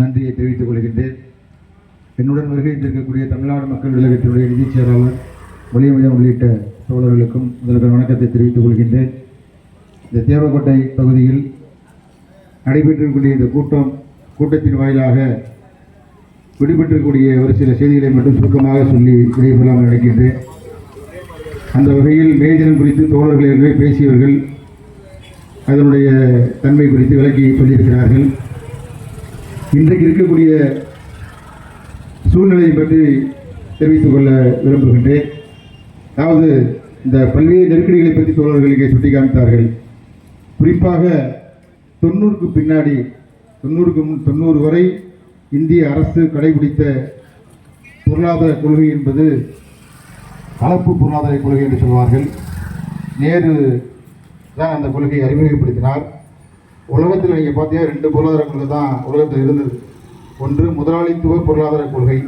நன்றியை தெரிவித்துக் கொள்கின்றேன். என்னுடன் வருகை இருக்கக்கூடிய தமிழ்நாடு மக்கள் விலகத்தினுடைய நிதிச் செயலாளர் ஒளியமையம் உள்ளிட்ட தோழர்களுக்கும் முதல்வர் வணக்கத்தை தெரிவித்துக் கொள்கின்றேன். இந்த தேவக்கோட்டை பகுதியில் நடைபெற்றிருக்கக்கூடிய இந்த கூட்டம் கூட்டத்தின் வாயிலாக விடுபட்டிருக்கக்கூடிய ஒரு சில செய்திகளை மட்டும் சுருக்கமாக சொல்லி விடைபெறாமல் நினைக்கின்றேன். அந்த வகையில் மேஜனம் குறித்து தோழர்கள் எனவே பேசியவர்கள் அதனுடைய தன்மை குறித்து விளக்கி சொல்லியிருக்கிறார்கள். இன்றைக்கு இருக்கக்கூடிய சூழ்நிலையை பற்றி தெரிவித்துக் கொள்ள விரும்புகின்றேன். அதாவது இந்த பல்வேறு நெருக்கடிகளை பற்றி தோழர்கள் இங்கே சுட்டிக்காமித்தார்கள். குறிப்பாக தொண்ணூறுக்கு பின்னாடி தொண்ணூறுக்கு முன் தொண்ணூறு வரை இந்திய அரசு கடைபிடித்த பொருளாதார கொள்கை என்பது கலப்பு பொருளாதார கொள்கை என்று சொல்வார்கள். நேரு தான் அந்த கொள்கையை அறிமுகப்படுத்தினார். உலகத்தில் நீங்கள் பார்த்தீங்கன்னா ரெண்டு பொருளாதார கொள்கை தான் உலகத்தில் இருந்தது. ஒன்று முதலாளித்துவ பொருளாதார கொள்கை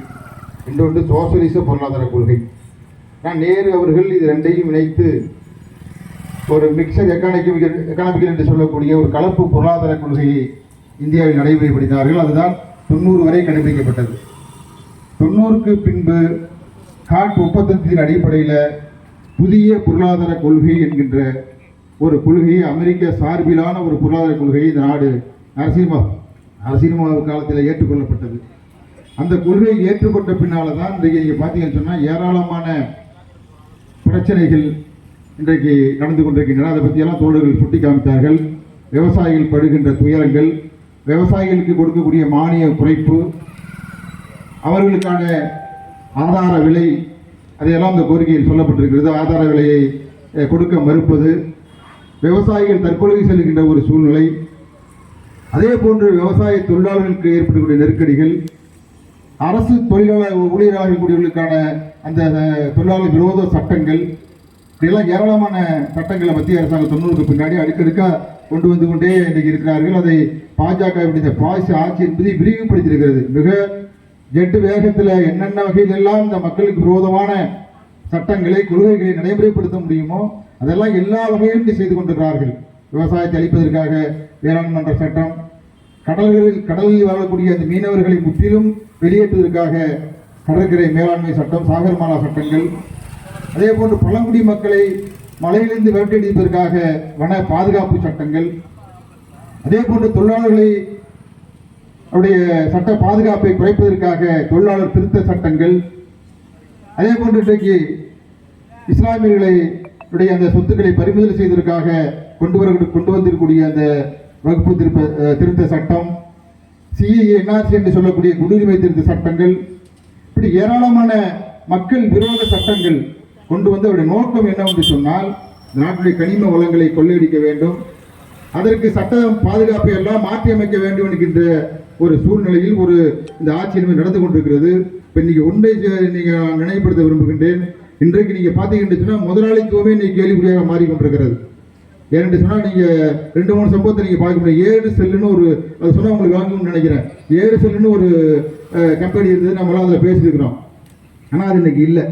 இன்னொன்று சோசலிச பொருளாதார கொள்கை. நான் நேரு அவர்கள் இது ரெண்டையும் இணைத்து ஒரு மிக்சர் எக்கானமிக் எக்கானமிக்கல் என்று சொல்லக்கூடிய ஒரு கலப்பு பொருளாதார கொள்கையை இந்தியாவில் நடைமுறைப்படுத்தினார்கள். அதுதான் தொண்ணூறு வரை கண்டுபிடிக்கப்பட்டது. தொண்ணூறுக்கு பின்பு காட் ஒப்பந்தத்தின் அடிப்படையில் புதிய பொருளாதார கொள்கை என்கின்ற ஒரு கொள்கையை அமெரிக்க சார்பிலான ஒரு பொருளாதார கொள்கையை இந்த நாடு நரசிம்மா அரசியல்மா காலத்தில் ஏற்றுக்கொள்ளப்பட்டது. அந்த கொள்கையை ஏற்றுக்கொண்ட பின்னால் தான் இன்றைக்கு நீங்கள் பார்த்தீங்கன்னு சொன்னால் ஏராளமான பிரச்சனைகள் இன்றைக்கு நடந்து கொண்டிருக்கின்றன. அதை பற்றியெல்லாம் தோழர்கள் சுட்டி காமித்தார்கள். விவசாயிகள் படுகின்ற துயரங்கள் விவசாயிகளுக்கு கொடுக்கக்கூடிய மானிய குறைப்பு அவர்களுக்கான ஆதார விலை அதையெல்லாம் அந்த கோரிக்கையில் சொல்லப்பட்டிருக்கிறது. ஆதார விலையை கொடுக்க மறுப்பது விவசாயிகள் தற்கொலை செல்கின்ற ஒரு சூழ்நிலை. அதே போன்று விவசாய தொழிலாளர்களுக்கு ஏற்படக்கூடிய நெருக்கடிகள் அரசு தொழிலாளர் ஊழியராக கூடியவர்களுக்கான அந்த தொழிலாளர் விரோத சட்டங்கள் இப்படியெல்லாம் ஏராளமான சட்டங்களை மத்திய அரசாங்கம் தொண்ணூறுக்கு பின்னாடி அடுக்கடுக்காக கொண்டு வந்து கொண்டே இன்றைக்கு இருக்கிறார்கள். அதை பாஜக இந்த பாசி ஆட்சி என்பதை விரிவுபடுத்தியிருக்கிறது. மிக ஜெட்டு வேகத்தில் என்னென்ன வகையிலெல்லாம் இந்த மக்களுக்கு விரோதமான சட்டங்களை கொள்கைகளை நடைமுறைப்படுத்த முடியுமோ அதெல்லாம் எல்லா வகையிலும் செய்து கொண்டிருக்கிறார்கள். விவசாயத்தை அளிப்பதற்காக வேளாண் மன்ற சட்டம் கடல்களில் கடலில் வாழக்கூடிய அந்த மீனவர்களை முற்றிலும் வெளியேற்றுவதற்காக கடற்கரை மேலாண்மை சட்டம் சாகர்மாலா சட்டங்கள் அதே போன்று பழங்குடி மக்களை மலையிலிருந்து வேட்டையடிப்பதற்காக வன பாதுகாப்பு சட்டங்கள் அதே போன்று தொழிலாளர்களை அவருடைய சட்ட பாதுகாப்பை குறைப்பதற்காக தொழிலாளர் திருத்த சட்டங்கள் அதே போன்று இன்றைக்கு இஸ்லாமியர்களை உடைய அந்த சொத்துக்களை பறிமுதல் செய்வதற்காக கொண்டு வர கொண்டு வந்திருக்கக்கூடிய அந்த வகுப்பு திருப்ப திருத்த சட்டம் சிஏஏ என்ஆர்சி என்று சொல்லக்கூடிய குடியுரிமை திருத்த சட்டங்கள் இப்படி ஏராளமான மக்கள் விரோத சட்டங்கள் கொண்டு வந்து அவருடைய நோக்கம் என்னவென்று சொன்னால் நாட்டுடைய கனிம வளங்களை கொள்ளையடிக்க வேண்டும். அதற்கு சட்ட பாதுகாப்பை எல்லாம் மாற்றியமைக்க வேண்டும் என்கின்ற ஒரு சூழ்நிலையில் ஒரு இந்த ஆட்சி நிலைமை நடந்து கொண்டிருக்கிறது. இப்போ இன்னைக்கு ஒன்றை நீங்கள் நினைவுபடுத்த விரும்புகின்றேன். இன்றைக்கு நீங்கள் பார்த்தீங்கன்னு சொன்னால் முதலாளித்துவமே இன்னைக்கு கேள்விக்குறியாக மாறிக்கொண்டிருக்கிறது. ஏன்னு சொன்னால் நீங்கள் ரெண்டு மூணு சம்பவத்தை நீங்கள் பார்க்க முடியும். ஏழு செல்லுன்னு ஒரு அது சொன்னால் உங்களுக்கு வாங்கணும்னு நினைக்கிறேன். ஏழு செல்லுன்னு ஒரு கம்பெனி இருந்தது நம்மளாம் அதில் பேசியிருக்கிறோம். ஆனால் அது இன்னைக்கு இல்லை.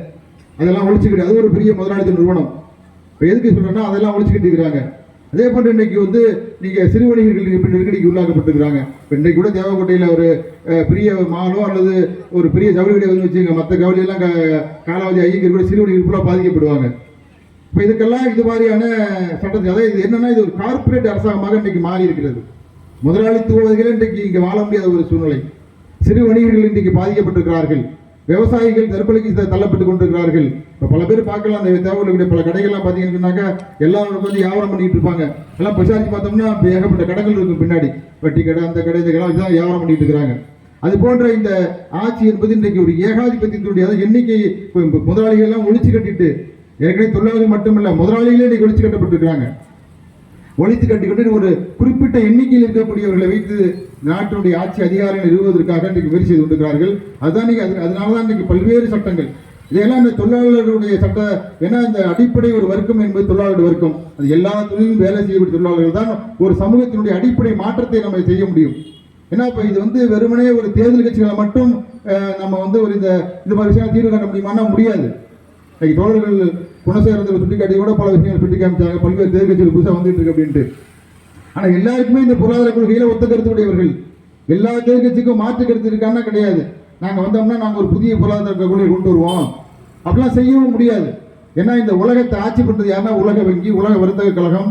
அதெல்லாம் ஒழிச்சுக்கிட்டு அது ஒரு பெரிய முதலாளித்துவ நிறுவனம். இப்போ எதுக்கு சொல்கிறேன்னா அதெல்லாம் ஒழிச்சுக்கிட்டு இருக்கிறாங்க. அதே போன்று இன்னைக்கு வந்து நீங்கள் சிறு வணிகர்கள் இப்ப நெருக்கடிக்கு உள்ளாக்கப்பட்டிருக்கிறாங்க இன்றைக்கு கூட தேவக்கோட்டையில் ஒரு பெரிய மாலோ அல்லது ஒரு பெரிய ஜவுளி கடை வந்து வச்சுங்க மற்ற ஜவுளியெல்லாம் க- காலாவதி ஐயங்கர் கூட சிறு வணிகர்கள் கூட பாதிக்கப்படுவாங்க. இப்போ இதுக்கெல்லாம் இது மாதிரியான சட்டத்தை அதாவது இது என்னென்னா இது ஒரு கார்ப்பரேட் அரசாங்கமாக இன்றைக்கு மாறி இருக்கிறது. முதலாளித்துவர்கள் இன்றைக்கு இங்கே வாழ முடியாத ஒரு சூழ்நிலை. சிறு வணிகர்கள் இன்றைக்கு பாதிக்கப்பட்டிருக்கிறார்கள். விவசாயிகள் தற்கொலைக்கு தள்ளப்பட்டு கொண்டிருக்கிறார்கள். இப்போ பல பேர் பார்க்கலாம் அந்த தேவைக்கூடிய பல கடைகள்லாம் பார்த்தீங்கன்னாக்கா எல்லாரும் வந்து வியாபாரம் பண்ணிட்டு இருப்பாங்க. எல்லாம் விசாரிச்சு பார்த்தோம்னா ஏகப்பட்ட கடைகள் இருக்கும் பின்னாடி. வட்டி கடை அந்த கடை இந்த கடை இதுதான் வியாபாரம் பண்ணிட்டு இருக்கிறாங்க. அது போன்ற இந்த ஆட்சி என்பது இன்றைக்கு ஒரு ஏகாதிபத்தியத்தினுடைய அதாவது எண்ணிக்கை முதலாளிகள் எல்லாம் ஒழிச்சு கட்டிட்டு ஏற்கனவே தொழிலாளர்கள் மட்டுமல்ல முதலாளிகளே இன்னைக்கு ஒழிச்சு கட்டப்பட்டிருக்கிறாங்க. ஒழித்து கட்டுக்கிட்டு ஒரு குறிப்பிட்ட எண்ணிக்கையில் இருக்கக்கூடியவர்களை வைத்து நாட்டினுடைய ஆட்சி அதிகாரம் நிறுவுவதற்காக இன்றைக்கு முயற்சி செய்து கொண்டிருக்கிறார்கள். அதுதான் இன்னைக்கு அது அதனால தான் இன்றைக்கு பல்வேறு சட்டங்கள். இதெல்லாம் இந்த தொழிலாளர்களுடைய சட்ட ஏன்னா இந்த அடிப்படை ஒரு வர்க்கம் என்பது தொழிலாளர்கள் வர்க்கம். அது எல்லா தொழிலும் வேலை செய்யக்கூடிய தொழிலாளர்கள் தான் ஒரு சமூகத்தினுடைய அடிப்படை மாற்றத்தை நம்ம செய்ய முடியும். ஏன்னா இப்போ இது வந்து வெறுமனே ஒரு தேர்தல் கட்சிகளை மட்டும் நம்ம வந்து ஒரு இந்த இந்த மாதிரி விஷயம் தீர்வு காண முடியுமான்னா முடியாது. இன்னைக்கு தோழர்கள் குணசேகரத்தில் சுட்டிக்காட்டி கூட பல விஷயங்கள் சுட்டி காமிச்சாங்க பல்வேறு தேர்தல் புதுசாக வந்துட்டு இருக்கு அப்படின்ட்டு. ஆனால் எல்லாருக்குமே இந்த பொருளாதார கொள்கையில் ஒத்த கருத்துடையவர்கள் எல்லா எதிர்கட்சிக்கும் மாற்று கருத்து இருக்கான்னா கிடையாது. நாங்கள் வந்தோம்னா நாங்கள் ஒரு புதிய பொருளாதார கொள்கை கொண்டு வருவோம். அப்படிலாம் செய்யவும் முடியாது. ஏன்னா இந்த உலகத்தை ஆட்சி பண்ணுறது யாருன்னா உலக வங்கி உலக வர்த்தக கழகம்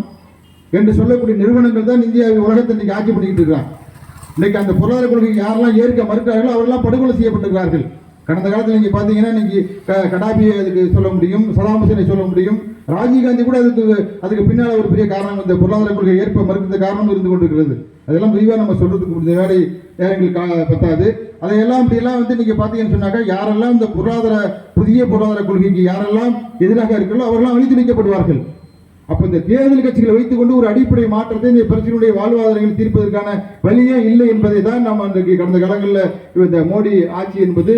என்று சொல்லக்கூடிய நிறுவனங்கள் தான் இந்தியாவை உலகத்தை இன்னைக்கு ஆட்சி பண்ணிக்கிட்டு இருக்காங்க இன்னைக்கு அந்த பொருளாதார கொள்கை யாரெல்லாம் ஏற்க மறுக்கிறார்களோ அவரெல்லாம் படுகொலை செய்யப்பட்டிருக்கிறார்கள். கடந்த காலத்தில் நீங்கள் பார்த்தீங்கன்னா இன்னைக்கு க- கடாபியை அதுக்கு சொல்ல முடியும் சதாம் ஹுசேனை சொல்ல முடியும். ராஜீவ்காந்தி கூட அதுக்கு அதுக்கு பின்னால் ஒரு பெரிய காரணம் இந்த பொருளாதார கொள்கை ஏற்ப மறுக்கிற காரணம் இருந்து கொண்டிருக்கிறது. அதெல்லாம் விரிவாக நம்ம சொல்றதுக்கு இந்த வேலை எங்களுக்கு பத்தாது. அதையெல்லாம் இப்படியெல்லாம் வந்து நீங்கள் பார்த்தீங்கன்னு சொன்னாக்கா யாரெல்லாம் இந்த பொருளாதார புதிய பொருளாதார கொள்கைக்கு யாரெல்லாம் எதிராக இருக்கிறோ அவரெல்லாம் அழித்து வைக்கப்படுவார்கள் அப்ப இந்த தேர்தல் கட்சிகளை வைத்துக் கொண்டு ஒரு அடிப்படை மாற்றத்தை இந்த பிரச்சனையுடைய வாழ்வாதாரங்களை தீர்ப்பதற்கான வழியே இல்லை என்பதை தான் நாம் அன்றைக்கு கடந்த காலங்களில் இந்த மோடி ஆட்சி என்பது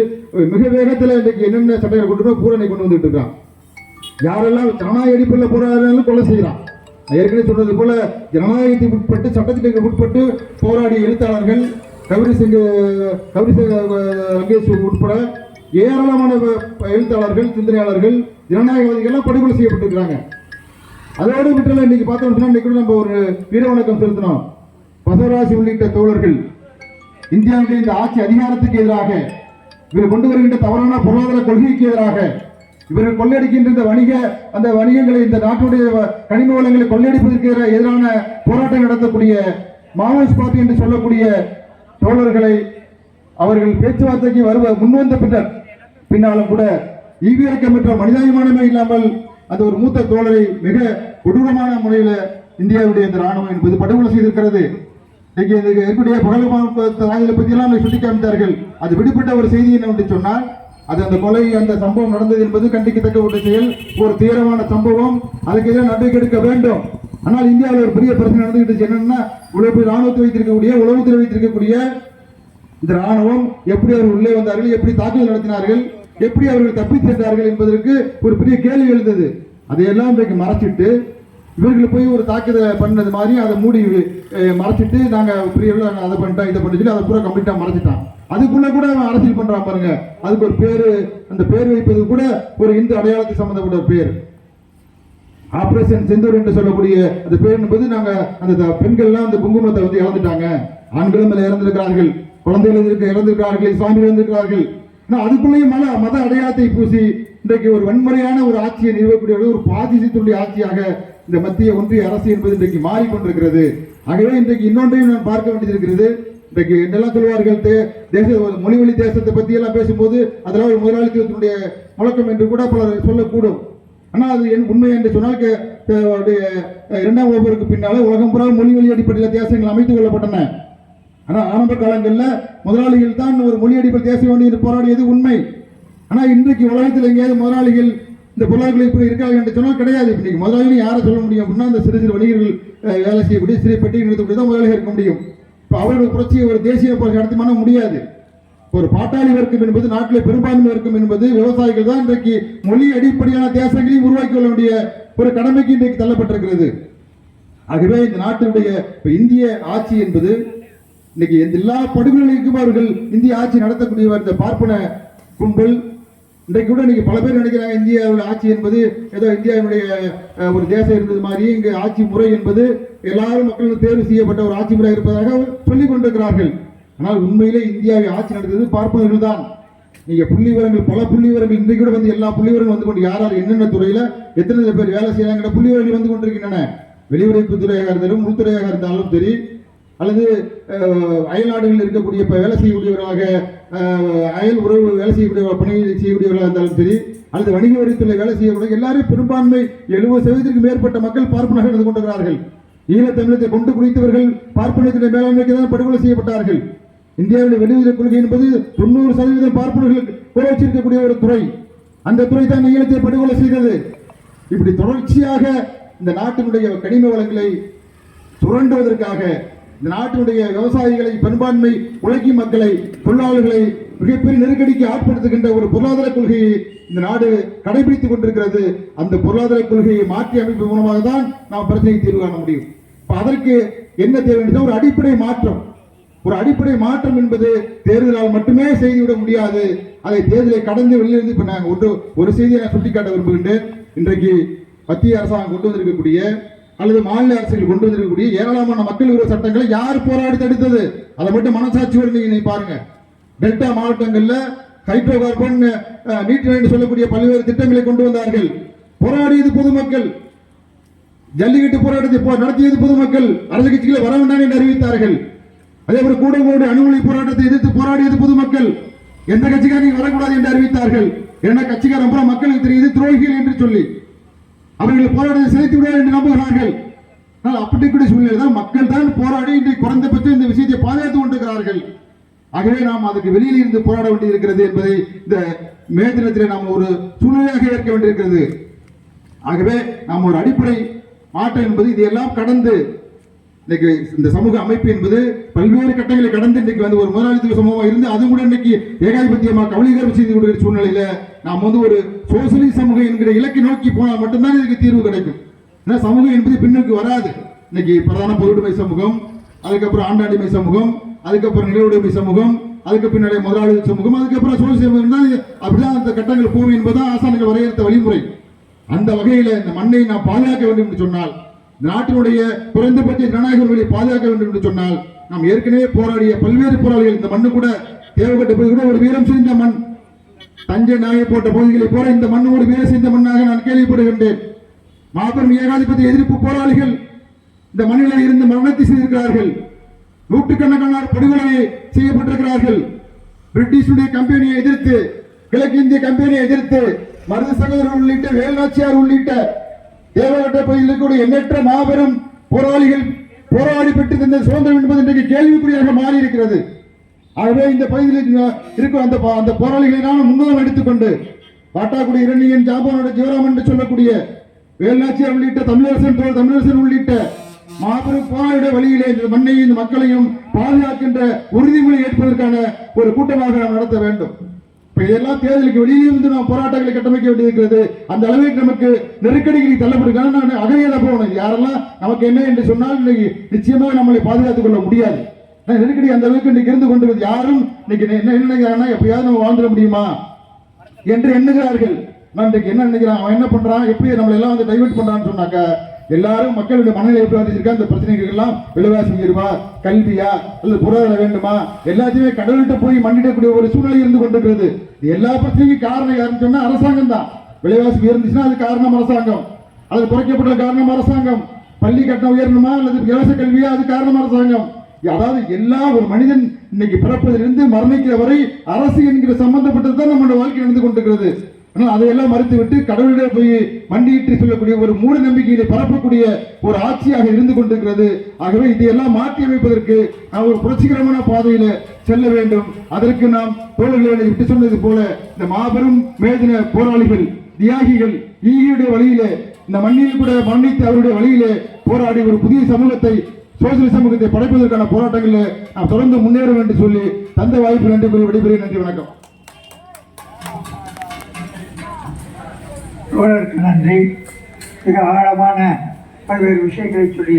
மிக வேகத்தில் இன்றைக்கு என்னென்ன சட்டங்களை கொண்டு பூரணை கொண்டு வந்துட்டு இருக்கான். யாரெல்லாம் ஜனநாயக அடிப்படையில் போராடுறாலும் கொலை செய்யலாம் ஏற்கனவே சொன்னது போல ஜனநாயகத்துக்கு உட்பட்டு சட்டத்திட்டங்களுக்கு உட்பட்டு போராடிய எழுத்தாளர்கள் கவிரி சிங் கவிரி ரங்கேஷ் உட்பட ஏராளமான எழுத்தாளர்கள் சிந்தனையாளர்கள் ஜனநாயகவாதிகள் எல்லாம் படுகொலை செய்யப்பட்டிருக்கிறாங்க. அதோடு மட்டும் இன்னைக்கு பார்த்தோம்னு இன்னைக்கு கூட நம்ம ஒரு வீர வணக்கம் செலுத்தினோம். பசவராசி உள்ளிட்ட தோழர்கள் இந்தியாவுடைய இந்த ஆட்சி அதிகாரத்துக்கு எதிராக இவர் கொண்டு வருகின்ற தவறான பொருளாதார கொள்கைக்கு எதிராக இவர்கள் கொள்ளையடிக்கின்ற இந்த வணிக அந்த வணிகங்களை இந்த நாட்டுடைய கனிம வளங்களை கொள்ளையடிப்பதற்கு எதிரான போராட்டம் நடத்தக்கூடிய மாவோயிஸ்ட் பார்ட்டி என்று சொல்லக்கூடிய தோழர்களை அவர்கள் பேச்சுவார்த்தைக்கு வருவ முன்வந்த பின்னர் பின்னாலும் கூட ஈவியரக்கமற்ற மனிதாபிமானமே இல்லாமல் அந்த ஒரு மூத்த தோழரை மிக கொடூரமான முறையில் இந்தியாவுடைய இந்த ராணுவம் என்பது படுகொலை செய்திருக்கிறது. இன்றைக்கு இதுக்கு இருக்கக்கூடிய பகலமான தாய்களை பற்றியெல்லாம் சுட்டி காமித்தார்கள். அது விடுபட்ட ஒரு செய்தி என்னவென்று சொன்னால் அது அந்த கொலை அந்த சம்பவம் நடந்தது என்பது கண்டிக்கத்தக்க ஒரு செயல் ஒரு தீவிரமான சம்பவம். அதுக்கு எதிராக நடவடிக்கை எடுக்க வேண்டும். ஆனால் இந்தியாவில் ஒரு பெரிய பிரச்சனை நடந்துகிட்டு என்னன்னா உளவு ராணுவத்தை வைத்திருக்கக்கூடிய உளவுத்துறை வைத்திருக்கக்கூடிய இந்த ராணுவம் எப்படி அவர் உள்ளே வந்தார்கள் எப்படி தாக்குதல் நடத்தினார்கள் எப்படி அவர்கள் தப்பி சென்றார்கள் என்பதற்கு ஒரு பெரிய கேள்வி எழுந்தது. அதையெல்லாம் இன்றைக்கு மறைச்சிட்டு இவர்கள் போய் ஒரு தாக்குதலை பண்ணது மாதிரி அதை மூடி மறைச்சிட்டு நாங்கள் பெரிய நாங்கள் அதை பண்ணிட்டோம் இதை பண்ணி சொல்லி அதை பூரா கம்ப்ளீட்டாக மறைச்சிட்டான். அதுக்குள்ள கூட அவன் அரசியல் பண்ணுறான் பாருங்க. அதுக்கு ஒரு பேர் அந்த பேர் வைப்பது கூட ஒரு இந்து அடையாளத்துக்கு சம்மந்தப்பட்ட ஒரு பேர். ஆபரேஷன் செந்தூர் என்று சொல்லக்கூடிய அந்த பேர் என்பது நாங்கள் அந்த த- பெண்கள்லாம் அந்த குங்குமத்தை வந்து இழந்துட்டாங்க. ஆண்களும் அதில் இறந்திருக்கிறார்கள். குழந்தைகள் இருக்க இறந்திருக்கிறார்கள் இஸ்லாமியர் இறந்திருக்கிறார்கள். ஆனால் அதுக்குள்ளேயும் மத மத அடையாளத்தை பூசி இன்றைக்கு ஒரு வன்முறையான ஒரு ஆட்சியை நிறுவக்கூடிய ஒரு பாசிசத்துடைய ஆட்சியாக இந்த மத்திய ஒன்றிய அரசு என்பது இன்றைக்கு மாறிக்கொண்டிருக்கிறது. ஆகவே இன்றைக்கு இன்னொன்றையும் நான் பார்க்க வேண்டியிருக்கிறது. இன்றைக்கு என்னெல்லாம் சொல்வார்கள் தேச மொழி மொழிவழி தேசத்தை பற்றி எல்லாம் பேசும்போது அதெல்லாம் ஒரு முதலாளித்துவத்தினுடைய முழக்கம் என்று கூட பலர் சொல்லக்கூடும். ஆனால் அது என் உண்மை என்று சொன்னால் இரண்டாம் வகுப்பிற்கு பின்னால உலகம் புறா மொழி வழி அடிப்படையில் தேசங்கள் அமைத்துக் கொள்ளப்பட்டன. ஆனால் ஆரம்ப காலங்களில் முதலாளிகள் தான் ஒரு மொழி அடிப்பில் தேசிய வேண்டி போராடியது உண்மை. ஆனால் இன்றைக்கு உலகத்தில் எங்கேயாவது முதலாளிகள் இந்த பொருளாதாரங்கள் இப்படி இருக்காங்க என்று சொன்னால் கிடையாது. இப்ப இன்னைக்கு முதலாளிகள் யாரை சொல்ல முடியும் அப்படின்னா இந்த சிறு சிறு வணிகர்கள் வேலை செய்யக்கூடிய சிறு பெட்டி நிறுத்தக்கூடிய தான் முதலாளிகள் இருக்க முடியும். இப்போ அவர்கள் புரட்சியை ஒரு தேசிய புரட்சி நடத்தி பண்ண முடியாது. ஒரு பாட்டாளி வர்க்கம் என்பது நாட்டில் பெரும்பான்மை வர்க்கம் என்பது விவசாயிகள் தான் இன்றைக்கு மொழி அடிப்படையான தேசங்களையும் உருவாக்கி கொள்ள வேண்டிய ஒரு கடமைக்கு இன்றைக்கு தள்ளப்பட்டிருக்கிறது. ஆகவே இந்த நாட்டினுடைய இப்போ இந்திய ஆட்சி என்பது இன்னைக்கு எல்லா படுகொலைக்கும் அவர்கள் இந்திய ஆட்சி நடத்தக்கூடியவர் இந்த பார்ப்பன கும்பல். இன்றைக்கு கூட இன்னைக்கு பல பேர் நினைக்கிறாங்க இந்தியாவில் ஆட்சி என்பது ஏதோ இந்தியாவினுடைய ஒரு தேசம் இருந்தது மாதிரி இங்கு ஆட்சி முறை என்பது எல்லாரும் மக்களும் தேர்வு செய்யப்பட்ட ஒரு ஆட்சி முறை இருப்பதாக சொல்லிக் கொண்டிருக்கிறார்கள். ஆனால் உண்மையிலே இந்தியாவை ஆட்சி நடத்தியது பார்ப்பனர்கள் தான். நீங்க புள்ளி விவரங்கள் பல புள்ளி விவரங்கள் இன்றைக்கு கூட வந்து எல்லா புள்ளி விவரங்கள் வந்து கொண்டு யார் யார் என்னென்ன துறையில எத்தனை பேர் வேலை செய்யறாங்கிற புள்ளி விவரங்கள் வந்து கொண்டிருக்கின்றன. வெளியுறவு துறையாக இருந்தாலும் உள்துறையாக இருந்தாலும் சரி அல்லது அயல்நாடுகளில் அயல் நாடுகளில் இருக்கக்கூடிய இப்போ வேலை செய்யக்கூடியவர்களாக அயல் உறவு வேலை செய்யக்கூடிய பணி செய்யக்கூடியவர்களாக இருந்தாலும் சரி அல்லது வணிக வரித்துறை வேலை செய்யக்கூடிய எல்லாரும் பெரும்பான்மை எழுபது சதவீதத்திற்கு மேற்பட்ட மக்கள் பார்ப்பனர்கள் நடந்து கொண்டிருக்கிறார்கள். ஈழத்தமிழத்தை கொண்டு குறித்தவர்கள் பார்ப்பனத்தினுடைய மேலாண்மைக்கு தான் படுகொலை செய்யப்பட்டார்கள். இந்தியாவின் வெளியுறவு கொள்கை என்பது தொண்ணூறு சதவீதம் பார்ப்பனர்கள் குறை வச்சிருக்கக்கூடிய ஒரு துறை. அந்த துறை தான் ஈழத்தை படுகொலை செய்தது. இப்படி தொடர்ச்சியாக இந்த நாட்டினுடைய கனிம வளங்களை சுரண்டுவதற்காக இந்த நாட்டினுடைய விவசாயிகளை பெரும்பான்மை உழைக்கும் மக்களை தொழிலாளர்களை மிகப்பெரிய நெருக்கடிக்கு ஆட்படுத்துகின்ற ஒரு பொருளாதார கொள்கையை இந்த நாடு கடைபிடித்துக் கொண்டிருக்கிறது. அந்த பொருளாதார கொள்கையை மாற்றி அமைப்பு மூலமாக தான் நாம் பிரச்சனை தீர்வு காண முடியும். அதற்கு என்ன தேவை ஒரு அடிப்படை மாற்றம். ஒரு அடிப்படை மாற்றம் என்பது தேர்தலால் மட்டுமே செய்துவிட முடியாது. அதை தேர்தலை கடந்து வெளியிலிருந்து இப்போ நாங்கள் ஒன்று ஒரு செய்தியை நான் சுட்டிக்காட்ட விரும்புகின்றேன். இன்றைக்கு மத்திய அரசாங்கம் கொண்டு வந்திருக்கக்கூடிய அல்லது மாநில அரசுகள் கொண்டு வந்திருக்கக்கூடிய ஏராளமான மக்கள் விரோத சட்டங்களை யார் போராடி தடுத்தது? அதை மட்டும் மனசாட்சியோடு நீங்க பாருங்க. டெல்டா மாவட்டங்கள்ல ஹைட்ரோ கார்பன் நீட் என்று சொல்லக்கூடிய பல்வேறு திட்டங்களை கொண்டு வந்தார்கள். போராடியது பொதுமக்கள். ஜல்லிக்கட்டு போராட்டத்தை போ- நடத்தியது பொதுமக்கள். அரசு கட்சிகளை வர வேண்டாம் என்று அறிவித்தார்கள். அதே போல கூடங்கோடு அணுமொழி போராட்டத்தை எதிர்த்து போராடியது பொதுமக்கள். எந்த கட்சிக்காரங்க வரக்கூடாது என்று அறிவித்தார்கள். ஏன்னா கட்சிக்காரன் மக்களுக்கு தெரியுது துரோகிகள் என்று சொல்லி. அவர்களை போராட்டத்தை சிதைத்து விடுவார் என்று நம்புகிறார்கள். ஆனால் அப்படி கூட சூழ்நிலை தான் மக்கள் தான் போராடி இன்றைக்கு குறைந்தபட்சம் இந்த விஷயத்தை பாதுகாத்துக் கொண்டிருக்கிறார்கள். ஆகவே நாம் அதுக்கு வெளியில் இருந்து போராட வேண்டியிருக்கிறது என்பதை இந்த மே தினத்திலே நாம் ஒரு சூழ்நிலையாக ஏற்க வேண்டியிருக்கிறது. ஆகவே நாம் ஒரு அடிப்படை மாற்றம் என்பது இதையெல்லாம் கடந்து இன்னைக்கு இந்த சமூக அமைப்பு என்பது பல்வேறு கட்டங்களை கடந்து இன்னைக்கு வந்து ஒரு முதலாளித்துவ சமூகமாக இருந்து அது கூட இன்னைக்கு ஏகாதிபத்தியமாக கவலிகரம் செய்து கொடுக்கிற சூழ்நிலையில நாம் வந்து ஒரு சோசியலிச சமூகம் என்கிற இலக்கை நோக்கி போனால் மட்டும்தான் இதுக்கு தீர்வு கிடைக்கும். ஏன்னா சமூகம் என்பது பின்னுக்கு வராது. இன்னைக்கு பிரதான பொதுவுடைமை சமூகம் அதுக்கப்புறம் ஆண்டாடிமை சமூகம் அதுக்கப்புறம் நிலவுடைமை சமூகம் அதுக்கு பின்னாடி முதலாளி சமூகம் அதுக்கப்புறம் சோசியல் சமூகம் தான் அப்படிதான் அந்த கட்டங்கள் போகும் என்பதுதான் ஆசான்கள் வரையறுத்த வழிமுறை. அந்த வகையில் இந்த மண்ணை நாம் பாதுகாக்க வேண்டும் என்று சொன்னால் நாட்டினுடைய குறைந்தபட்ச ஜனநாயக உரிமையை பாதுகாக்க வேண்டும் என்று சொன்னால் நாம் ஏற்கனவே போராடிய பல்வேறு போராளிகள் இந்த மண்ணு கூட தேவைப்பட்ட போது கூட ஒரு வீரம் செய்த மண். தஞ்சை நாயை போட்ட பகுதிகளை போல இந்த மண் ஒரு வீர செய்த மண்ணாக நான் கேள்விப்படுகின்றேன். மாபெரும் ஏகாதிபத்திய எதிர்ப்பு போராளிகள் இந்த மண்ணிலே இருந்து மரணத்தை செய்திருக்கிறார்கள். நூற்றுக்கணக்கான படுகொலை செய்யப்பட்டிருக்கிறார்கள். பிரிட்டிஷுடைய கம்பெனியை எதிர்த்து கிழக்கிந்திய கம்பெனியை எதிர்த்து மருது சகோதரர் உள்ளிட்ட வேலுநாச்சியார் உள்ளிட்ட தேவகட்ட பகுதியில் இருக்கக்கூடிய எண்ணற்ற மாபெரும் போராளிகள் போராடி பெற்று தந்த சுதந்திரம் என்பது இன்றைக்கு கேள்விக்குறியாக மாறி இருக்கிறது ஆகவே இந்த பகுதியில் இருக்கும் அந்த அந்த போராளிகளை நான் முன்னுதாரணம் எடுத்துக்கொண்டு பாட்டாக்குடி இரணியன் ஜாபனோட ஜீவராம் என்று சொல்லக்கூடிய வேலாச்சியார் உள்ளிட்ட தமிழரசன் தோழர் தமிழரசன் உள்ளிட்ட மாபெரும் போராட வழியிலே இந்த மண்ணையும் இந்த மக்களையும் பாதுகாக்கின்ற உறுதிமொழி ஏற்பதற்கான ஒரு கூட்டமாக நாம் நடத்த வேண்டும். இப்போ இதெல்லாம் தேர்தலுக்கு வெளியே இருந்து நாம் போராட்டங்களை கட்டமைக்க வேண்டியிருக்கிறது. அந்த அளவுக்கு நமக்கு நெருக்கடிகளுக்கு தள்ளப்படுக்கணும் நான் அகதியாக போகணும். யாரெல்லாம் நமக்கு என்ன என்று சொன்னால் இன்னைக்கு நிச்சயமாக நம்மளை பாதுகாத்துக் கொள்ள முடியாது. ஆனா நெருக்கடி அந்த அளவுக்கு இன்னைக்கு இருந்து கொண்டு யாரும் இன்னைக்கு என்ன நினைக்கிறாங்கன்னா எப்படியாவது நம்ம வாழ்ந்துட முடியுமா? என்று எண்ணுகிறார்கள். நான் இன்றைக்கு என்ன நினைக்கிறான்? அவன் என்ன பண்றான்? எப்படி நம்மளை எல்லாம் வந்து டைவெர்ட் பண்றான்னு சொன்னாக்க எல்லாரும் மக்களுடைய மனநிலை எப்படி வச்சிருக்கா இந்த பிரச்சனைகள் எல்லாம் விலைவாசி உயர்வா கல்வியா? அல்லது பொருளாதார வேண்டுமா? எல்லாத்தையுமே கடவுள்கிட்ட போய் மன்னிடக்கூடிய ஒரு சூழ்நிலை இருந்து கொண்டிருக்கிறது. எல்லா பிரச்சனைக்கும் காரணம் யாருன்னு சொன்னா அரசாங்கம் தான். விலைவாசி உயர்ந்துச்சுன்னா அது காரணம் அரசாங்கம். அது குறைக்கப்பட்ட காரணம் அரசாங்கம். பள்ளி கட்டணம் உயரணுமா? அல்லது இலவச கல்வியா? அது காரணம் அரசாங்கம். அதாவது எல்லா ஒரு மனிதன் இன்னைக்கு பிறப்பதிலிருந்து மரணிக்கிற வரை அரசு என்கிற சம்பந்தப்பட்டது தான் நம்மளோட வாழ்க்கை நடந்து கொண்டிருக்கிறது. ஆனால் அதையெல்லாம் மறுத்துவிட்டு கடவுளிடம் போய் மண்டியிட்டு சொல்லக்கூடிய ஒரு மூட நம்பிக்கையை பரப்பக்கூடிய ஒரு ஆட்சியாக இருந்து கொண்டிருக்கிறது. ஆகவே இதையெல்லாம் மாற்றி அமைப்பதற்கு நாம் ஒரு புரட்சிகரமான பாதையில செல்ல வேண்டும். அதற்கு நாம் தோழர்களை விட்டு சொன்னது போல இந்த மாபெரும் மேதின போராளிகள் தியாகிகள் ஈகியுடைய வழியிலே இந்த மண்ணில் கூட மன்னித்து அவருடைய வழியிலே போராடி ஒரு புதிய சமூகத்தை சோசியல் சமூகத்தை படைப்பதற்கான போராட்டங்களில் நாம் தொடர்ந்து முன்னேற வேண்டும் சொல்லி தந்த வாய்ப்பு நன்றி கூறி விடைபெறுகிறேன். நன்றி வணக்கம். தோழருக்கு நன்றி. மிக ஆழமான பல்வேறு விஷயங்களை சொல்லி